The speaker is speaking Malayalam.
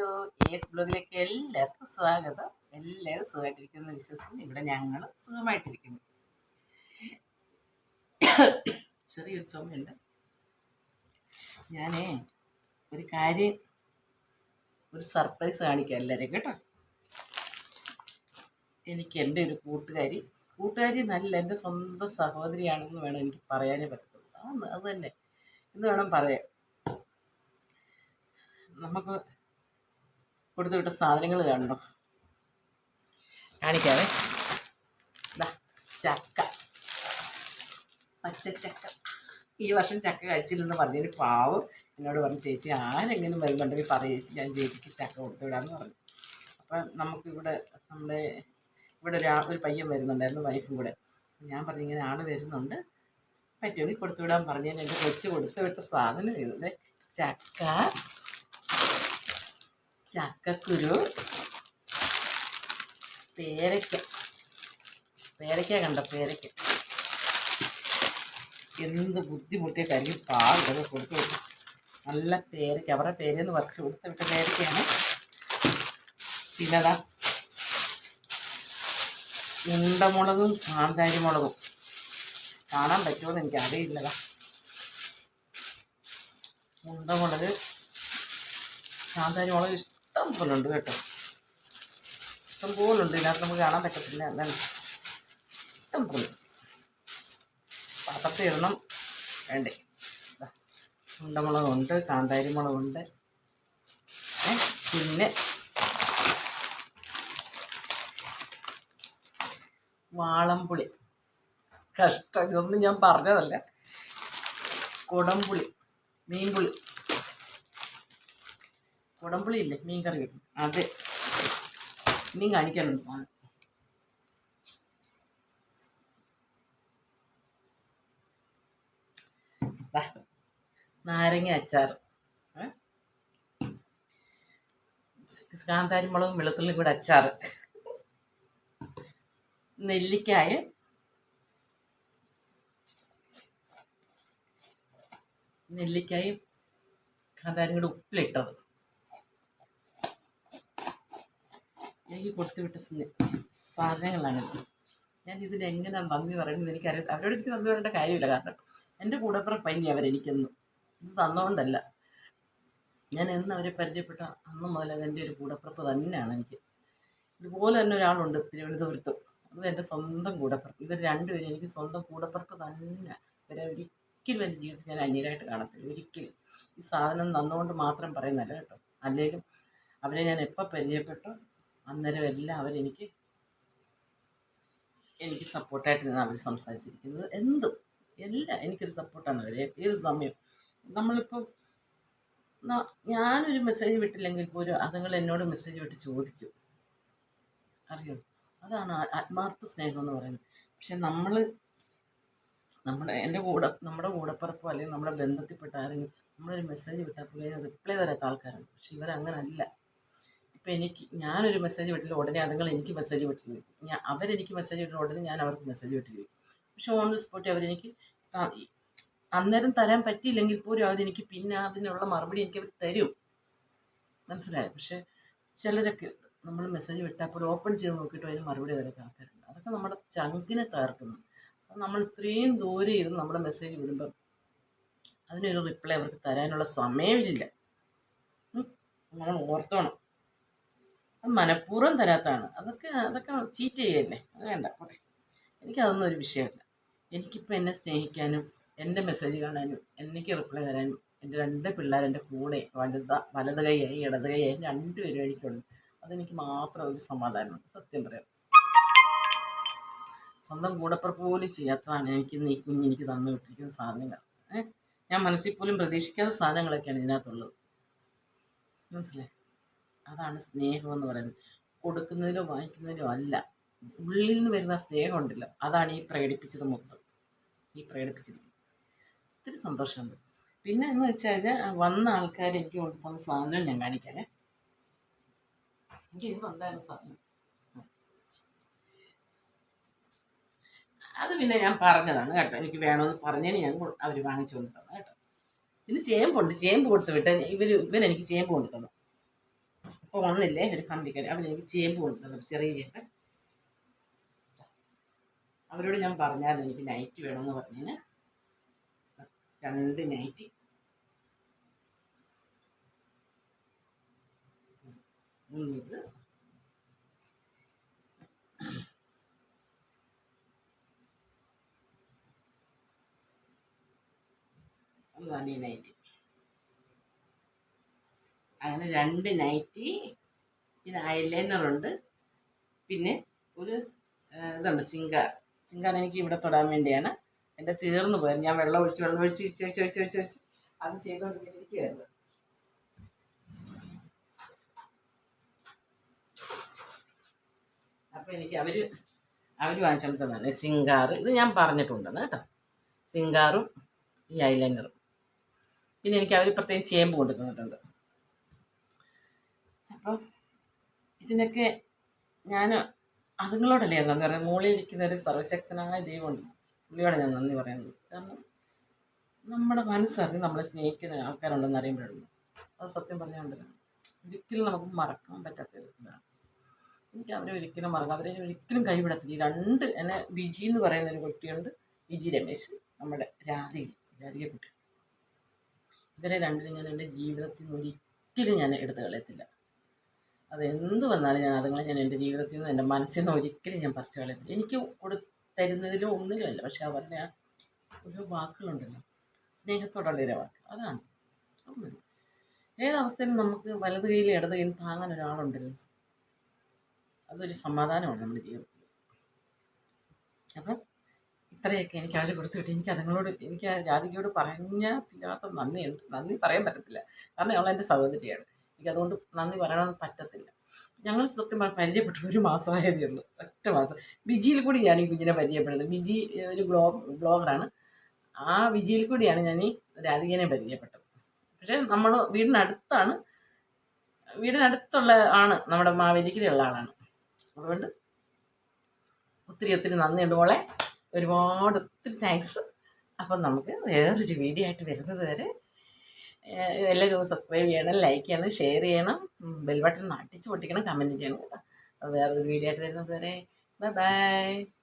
ഹലോ എസ് ബ്ലോഗിലേക്ക് എല്ലാവർക്കും സ്വാഗതം. എല്ലാവരും സുഖമായിട്ടിരിക്കുന്നു വിശ്വസിക്കുന്നു. ഇവിടെ ഞങ്ങൾ സുഖമായിട്ടിരിക്കുന്നു. ചെറിയൊരു ചുമയുണ്ട്. ഞാനേ ഒരു കാര്യം ഒരു സർപ്രൈസ് കാണിക്കാം എല്ലാവരും കേട്ടോ. എനിക്ക് എന്റെ ഒരു കൂട്ടുകാരി കൂട്ടുകാരി നല്ല എന്റെ സ്വന്തം സഹോദരിയാണെന്ന് വേണം എനിക്ക് പറയാനേ പറ്റത്തുള്ളൂ. അത് തന്നെ. എന്ന് വേണം പറയാം? നമുക്ക് കൊടുത്തു വിട്ട സാധനങ്ങൾ കാണണം കാണിക്കാവേ. പച്ച ചക്ക. ഈ വർഷം ചക്ക കഴിച്ചില്ലെന്ന് പറഞ്ഞതിന് പാവം. എന്നോട് പറഞ്ഞു ചേച്ചി ആരെങ്കിലും വരുന്നുണ്ടെങ്കിൽ പറയും ചേച്ചി. ഞാൻ ചേച്ചിക്ക് ചക്ക കൊടുത്തു വിടാമെന്ന് പറഞ്ഞു. അപ്പം നമുക്കിവിടെ നമ്മുടെ ഇവിടെ ഒരു ഒരു പയ്യൻ വരുന്നുണ്ടായിരുന്നു വൈഫും കൂടെ. ഞാൻ പറഞ്ഞു ഇങ്ങനെ ആൾ വരുന്നുണ്ട്. പറ്റുമെങ്കിൽ കൊടുത്തു വിടാൻ പറഞ്ഞു എന്റെ കൊച്ചു കൊടുത്തു വിട്ട സാധനം ചെയ്തത് ചക്ക. ചക്കക്കുരു പേരയ്ക്ക. പേരയ്ക്ക കണ്ട? പേരയ്ക്ക. എന്ത് ബുദ്ധിമുട്ടിയിട്ടായിരിക്കും പാടുക കൊടുത്തു വിട്ടു നല്ല പേരയ്ക്ക. അവരുടെ പേരെന്ന് പറിച്ച് കൊടുത്ത വിട്ട പേരയ്ക്കയാണ്. പിന്നതാ ഉണ്ടമുളകും കാന്താരി മുളകും കാണാൻ പറ്റുമോ എന്ന് എനിക്ക് അറിയില്ലതാ ഉണ്ടമുളക് കാന്താരി മുളക് ഇഷ്ടം. പോലെ ഉണ്ട് കേട്ടോ. ഇഷ്ടം പോലെ ഉണ്ട് ഇതിനകത്ത് നമുക്ക് കാണാൻ പറ്റത്തില്ല. എന്താണ് ഇഷ്ടം പോലെ. പാത്രത്തിൽ ഇടണം. വേണ്ടേ. ഉണ്ടമുളകുണ്ട് കാന്താരി മുളകുണ്ട് പിന്നെ വാളംപുളി. കഷ്ടം. ഇതൊന്നും ഞാൻ പറഞ്ഞതല്ല. കുടംപുളി മീൻപുളി. കുടംപുളി ഇല്ലേ മീൻ കറി വെക്കും. അത് മീൻ കാണിക്കാനുണ്ട് സാധനം. നാരങ്ങ അച്ചാർ? കാന്താരി മുളകും വെളുത്തുള്ളിയും കൂടെ അച്ചാർ നെല്ലിക്കായ. നെല്ലിക്കായും കാന്താരി കൂടെ ഉപ്പിലിട്ടത്. എനിക്ക് കൊടുത്തുവിട്ട സാധനങ്ങളാണ് ഞാൻ ഇതിന് എങ്ങനെയാണ് നന്ദി പറയുന്നത് എനിക്കറിയാം. അവരോട് എനിക്ക് നന്ദി പറയേണ്ട കാര്യമില്ല. കാരണം എന്റെ കൂടപ്പിറപ്പനി അവരെനിക്കെന്നും. ഇത് തന്നുകൊണ്ടല്ല ഞാൻ എന്ന് അവരെ പരിചയപ്പെട്ട അന്ന് മുതൽ അതെന്റെ ഒരു കൂടപ്പുറപ്പ് തന്നെയാണ് എനിക്ക്. ഇതുപോലെ തന്നെ ഒരാളുണ്ട് തിരുവനന്തപുരത്ത്. അതും എന്റെ സ്വന്തം കൂടപ്പുറപ്പ്. ഇവർ രണ്ടുപേരും എനിക്ക് സ്വന്തം കൂടപ്പുറപ്പ് തന്നെ. ഇവരെ ഒരിക്കലും എന്റെ ജീവിതത്തിൽ ഞാൻ അന്യരായിട്ട് കാണത്തില്ല. ഒരിക്കലും. ഈ സാധനം തന്നുകൊണ്ട് മാത്രം പറയുന്നല്ല കേട്ടോ. അല്ലെങ്കിലും അവരെ ഞാൻ എപ്പോൾ പരിചയപ്പെട്ടോ? അന്നേരം എല്ലാം അവരെനിക്ക് എനിക്ക് സപ്പോർട്ടായിട്ട് നിന്ന് അവർ സംസാരിച്ചിരിക്കുന്നത്. എന്തും. എല്ലാം എനിക്കൊരു സപ്പോർട്ടാണ് അവർ ഏത് സമയം. നമ്മളിപ്പം ഞാനൊരു മെസ്സേജ് വിട്ടില്ലെങ്കിൽ പോലും അതുങ്ങൾ എന്നോട് മെസ്സേജ് വിട്ട് ചോദിക്കും. അറിയോ? അതാണ് ആത്മാർത്ഥ സ്നേഹം എന്ന് പറയുന്നത്. പക്ഷെ നമ്മൾ നമ്മുടെ എന്റെ കൂടെ നമ്മുടെ കൂടപ്പിറപ്പോ അല്ലെങ്കിൽ നമ്മുടെ ബന്ധത്തിൽപ്പെട്ട ആരെങ്കിലും നമ്മളൊരു മെസ്സേജ് വിട്ടാൽ പോലും റിപ്ലൈ തരാത്ത ആൾക്കാരാണ്. പക്ഷെ ഇവരങ്ങനല്ല. ഇപ്പം എനിക്ക് ഞാനൊരു മെസ്സേജ് വിട്ടില്ല ഉടനെ അതുങ്ങൾ എനിക്ക് മെസ്സേജ് വിട്ടില്ല. ഞാൻ അവരെനിക്ക് മെസ്സേജ് വിട്ടില്ല ഉടനെ ഞാൻ അവർക്ക് മെസ്സേജ് വിട്ടിരിക്കും പക്ഷെ ഓൺ ദി സ്പോട്ട് അവരെനിക്ക് അന്നേരം തരാൻ പറ്റിയില്ലെങ്കിൽ പോലും അവരെനിക്ക് പിന്നെ അതിനുള്ള മറുപടി എനിക്ക് അവർ തരും. മനസ്സിലായോ? പക്ഷെ ചിലരൊക്കെ നമ്മൾ മെസ്സേജ് വിട്ടാൽ പോലും ഓപ്പൺ ചെയ്ത് നോക്കിയിട്ട് അതിന് മറുപടി തരാത്ത ആൾക്കാരുണ്ട്. അതൊക്കെ നമ്മുടെ ചങ്കിനെ തകർക്കുന്നു. നമ്മൾ ഇത്രയും ദൂരെ ഇരുന്ന് നമ്മുടെ മെസ്സേജ് വിടുമ്പം അതിനൊരു റിപ്ലൈ അവർക്ക് തരാനുള്ള സമയമില്ല. നമ്മൾ ഓർത്തോണം. അത് മനഃപൂർവം തരാത്തതാണ്. അതൊക്കെ അതൊക്കെ ചീറ്റ് ചെയ്യല്ലേ? അത് വേണ്ട പോട്ടെ. എനിക്കതൊന്നും ഒരു വിഷയമല്ല. എനിക്കിപ്പോൾ എന്നെ സ്നേഹിക്കാനും എന്റെ മെസ്സേജ് കാണാനും എനിക്ക് റിപ്ലൈ തരാനും എന്റെ രണ്ട് പിള്ളേർ എന്റെ കൂടെ വലുത വലത് കൈയായി ഇടത് കൈയായി രണ്ടുപേരും എനിക്കുണ്ട്. അതെനിക്ക് മാത്രം ഒരു സമാധാനമുണ്ട്. സത്യം പറയാം. സ്വന്തം കൂടപ്പിറപ്പ് പോലും ചെയ്യാത്തതാണ് എനിക്ക് ഈ കുഞ്ഞെനിക്ക് തന്നു വിട്ടിരിക്കുന്ന സാധനങ്ങൾ. ഞാൻ മനസ്സിൽ പോലും പ്രതീക്ഷിക്കാത്ത സാധനങ്ങളൊക്കെയാണ് ഇതിനകത്തുള്ളത്. മനസ്സിലായി? അതാണ് സ്നേഹം എന്ന് പറയുന്നത്. കൊടുക്കുന്നതിലോ വാങ്ങിക്കുന്നതിലോ അല്ല. ഉള്ളിൽ നിന്ന് വരുന്ന സ്നേഹം ഉണ്ടല്ലോ. അതാണ് ഈ പ്രകടിപ്പിച്ചത് മൊത്തം. ഈ പ്രകടിപ്പിച്ചിരിക്കുന്നത് ഒത്തിരി സന്തോഷമുണ്ട്. പിന്നെ എന്ന് വെച്ചാൽ വന്ന ആൾക്കാർ എനിക്ക് കൊണ്ടുതന്ന സാധനം ഞാൻ കാണിക്കാനേ എനിക്ക് വന്നായിരുന്നു സാധനം. അത് പിന്നെ ഞാൻ പറഞ്ഞതാണ് കേട്ടോ. എനിക്ക് വേണമെന്ന് പറഞ്ഞതിന് ഞാൻ അവർ വാങ്ങിച്ചു കൊണ്ടു തന്നു കേട്ടോ. പിന്നെ ചേമ്പുണ്ട്. ചേമ്പ് കൊടുത്തു വിട്ടാൽ ഇവർ ഇവരെനിക്ക് ചേമ്പ് കൊണ്ടു തന്നു അപ്പോൾ ഒന്നില്ലേ ഒരു അവൻ എനിക്ക് ചേമ്പ് കൊണ്ടുതന്നു. ചെറിയ ചേമ്പ്. അവരോട് ഞാൻ പറഞ്ഞായിരുന്നു എനിക്ക് നൈറ്റ് വേണമെന്ന് പറഞ്ഞതിന് രണ്ട് നൈറ്റി ഇത് അതാണ് ഈ നൈറ്റി അങ്ങനെ രണ്ട് നൈറ്റി പിന്നെ ഐലൈനറുണ്ട്. പിന്നെ ഒരു ഇതുണ്ട് സിംഗാർ. സിംഗാർ എനിക്ക് ഇവിടെ തൊടാൻ വേണ്ടിയാണ്. എന്റെ തീർന്നു പോയത് ഞാൻ വെള്ളം ഒഴിച്ച് വെള്ളം ഒഴിച്ച് ഒഴിച്ച് ഒഴിച്ച് ഒഴിച്ച് ഒഴിച്ച് ഒഴിച്ച് അത് ചെയ്തുകൊണ്ടിരിക്കുകയായിരുന്നു. അപ്പോൾ എനിക്ക് അവർ അവർ വാങ്ങിച്ചാൽ തന്നെ സിംഗാർ. ഇത് ഞാൻ പറഞ്ഞിട്ടുണ്ടെന്ന് കേട്ടോ. സിംഗാറും ഈ ഐലൈനറും. പിന്നെ എനിക്ക് അവർ പ്രത്യേകം ചേമ്പ് കൊണ്ടു തന്നിട്ടുണ്ട് അപ്പം ഇതിനൊക്കെ ഞാൻ അതുങ്ങളോടല്ലേ ഞാൻ നന്ദി പറയുന്നത്? മുകളിൽ ഇരിക്കുന്ന ഒരു സർവശക്തനായ ദൈവമുണ്ട്. പുള്ളിയോടെ ഞാൻ നന്ദി പറയുന്നത്. കാരണം നമ്മുടെ മനസ്സറിഞ്ഞ് നമ്മളെ സ്നേഹിക്കുന്ന ആൾക്കാരുണ്ടെന്ന് അറിയുമ്പോഴുള്ളൂ അത് സത്യം പറഞ്ഞുകൊണ്ടിരുന്നു ഒരിക്കലും നമുക്ക് മറക്കാൻ പറ്റാത്ത ഇതാണ്. എനിക്ക് അവരെ ഒരിക്കലും മറക്കാം അവരെ ഒരിക്കലും കൈവിടത്തില്ല. ഈ രണ്ട് എന്നെ വിജി എന്ന് പറയുന്ന ഒരു കുട്ടിയുണ്ട്. വിജി രമേശ്. നമ്മുടെ രാധിക രാധിക കുട്ടി. ഇവരെ രണ്ടിനും ഞാൻ എന്റെ ജീവിതത്തിൽ ഒരിക്കലും ഞാൻ എടുത്തു കളയത്തില്ല അത് എന്ത് വന്നാലും ഞാൻ അതുങ്ങളെ ഞാൻ എന്റെ ജീവിതത്തിൽ നിന്ന് എന്റെ മനസ്സിൽ നിന്ന് ഒരിക്കലും ഞാൻ പറിച്ചു കളയത്തില്ല. എനിക്ക് കൊടു തരുന്നതിലും ഒന്നിലുമല്ല പക്ഷെ അവരുടെ ആ ഓരോ വാക്കുകളുണ്ടല്ലോ. സ്നേഹത്തോടുള്ള ഒരു വാക്ക്. അതാണ്. അത് മതി. ഏതവസ്ഥയിലും നമുക്ക് വലത് കയ്യിൽ ഇടത് കയ്യിൽ താങ്ങാൻ ഒരാളുണ്ടല്ലോ. അതൊരു സമാധാനമാണ് നമ്മുടെ ജീവിതത്തിൽ. അപ്പം ഇത്രയൊക്കെ എനിക്ക് അവർ കൊടുത്തു കിട്ടി എനിക്ക് അതുങ്ങളോട് എനിക്ക് ആ ജാതികയോട് പറഞ്ഞാൽ തീരാത്ത നന്ദിയുണ്ട്. നന്ദി പറയാൻ പറ്റത്തില്ല. കാരണം അവൾ എന്റെ സഹോദരിയാണ്. എനിക്ക് അതുകൊണ്ട് നന്ദി പറയണമെന്ന് പറ്റത്തില്ല. ഞങ്ങൾ സത്യം പരിചയപ്പെട്ടു ഒരു മാസമായതേ ഉള്ളൂ ഒറ്റ മാസം. വിജിയിൽ കൂടിയാണ് ഈ കുഞ്ഞിനെ പരിചയപ്പെടുന്നത്. ബിജി ഒരു ബ്ലോ ബ്ലോഗറാണ്. ആ വിജിയിൽ കൂടിയാണ് ഞാൻ ഈ രാധികനെ പരിചയപ്പെട്ടത്. പക്ഷേ നമ്മൾ വീടിനടുത്താണ് വീടിനടുത്തുള്ള ആണ് നമ്മുടെ മാവേലിക്കലുള്ള ആളാണ്. അതുകൊണ്ട് ഒത്തിരി ഒത്തിരി നന്ദിയുണ്ട് മോളെ. ഒരുപാട് ഒത്തിരി താങ്ക്സ് അപ്പം നമുക്ക് വേറൊരു വീഡിയോ ആയിട്ട് വരുന്നത് വരെ എല്ലാവരും സബ്സ്ക്രൈബ് ചെയ്യണം ലൈക്ക് ചെയ്യണം ഷെയർ ചെയ്യണം ബെൽ ബട്ടൺ അടിച്ച് പൊട്ടിക്കണം കമന്റ് ചെയ്യണം കേട്ടോ. വേറൊരു വീഡിയോ ആയിട്ട് വരുന്നത് വരെ. Bye bye